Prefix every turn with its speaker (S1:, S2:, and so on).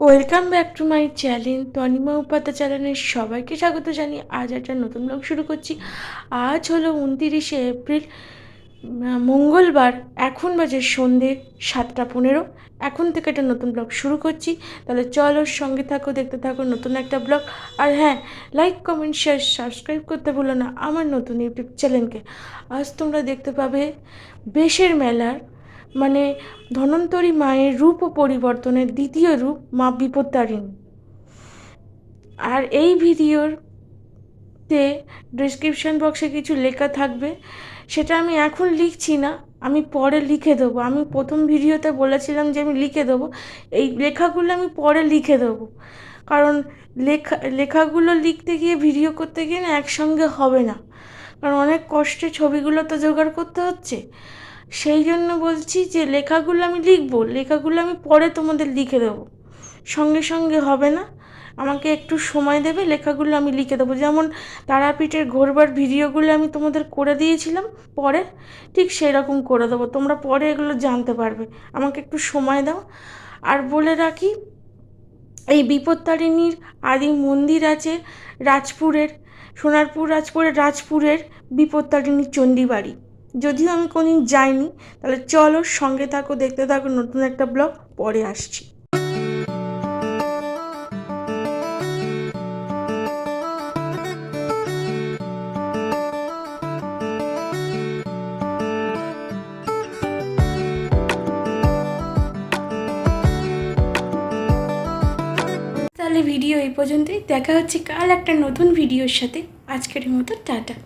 S1: Welcome back to my channel Tanima Upadhyay চ্যানেলের সবাইকে স্বাগত জানিয়ে আজ একটা নতুন ব্লগ শুরু করছি। আজ হলো উনতিরিশে এপ্রিল মঙ্গলবার, এখন বাজে সন্ধে সাতটা পনেরো। এখন থেকে একটা নতুন ব্লগ শুরু করছি। তাহলে চলো সঙ্গে থাকো, দেখতে থাকো নতুন একটা ব্লগ আর হ্যাঁ লাইক কমেন্ট শেয়ার সাবস্ক্রাইব করতে ভুলো না আমার নতুন ইউটিউব চ্যানেলকে আজ তোমরা দেখতে পাবে বেশের মেলার মানে ধন্বন্তরী মায়ের রূপ পরিবর্তনের দ্বিতীয় রূপ মা বিপত্তারিণী। আর এই ভিডিওর তে ডিসক্রিপশন বক্সে কিছু লেখা থাকবে, সেটা আমি এখন লিখছি না, আমি পরে লিখে দেবো। আমি প্রথম ভিডিওতে বলেছিলাম যে আমি লিখে দেবো, এই লেখাগুলো আমি পরে লিখে দেবো। কারণ লেখা, লেখাগুলো লিখতে গিয়ে, ভিডিও করতে গিয়ে না একসঙ্গে হবে না। কারণ অনেক কষ্টে ছবিগুলো তো জোগাড় করতে হচ্ছে। সেই জন্য বলছি যে লেখাগুলো আমি লিখব, লেখাগুলো আমি পরে তোমাদের লিখে দেবো। সঙ্গে সঙ্গে হবে না, আমাকে একটু সময় দেবে, লেখাগুলো আমি লিখে দেবো। যেমন তারাপীঠের ঘোরবার ভিডিওগুলো আমি তোমাদের করে দিয়েছিলাম, পরে ঠিক সেই রকম করে দেবো। তোমরা পরে এগুলো জানতে পারবে, আমাকে একটু সময় দাও। আর বলে রাখি, এই বিপত্তারিণীর আদি মন্দির আছে রাজপুরের, সোনারপুর রাজপুরের রাজপুরের বিপত্তারিণী চণ্ডীবাড়ি। যদিও আমি কোনদিন যাইনি, তাহলে চলো সঙ্গে থাকো, দেখতে থাকো, নতুন একটা ব্লগ, পরে আসছি। তাহলে ভিডিও এই পর্যন্তই, দেখা হচ্ছে কাল একটা নতুন ভিডিওর সাথে। আজকের মতো, টাটা।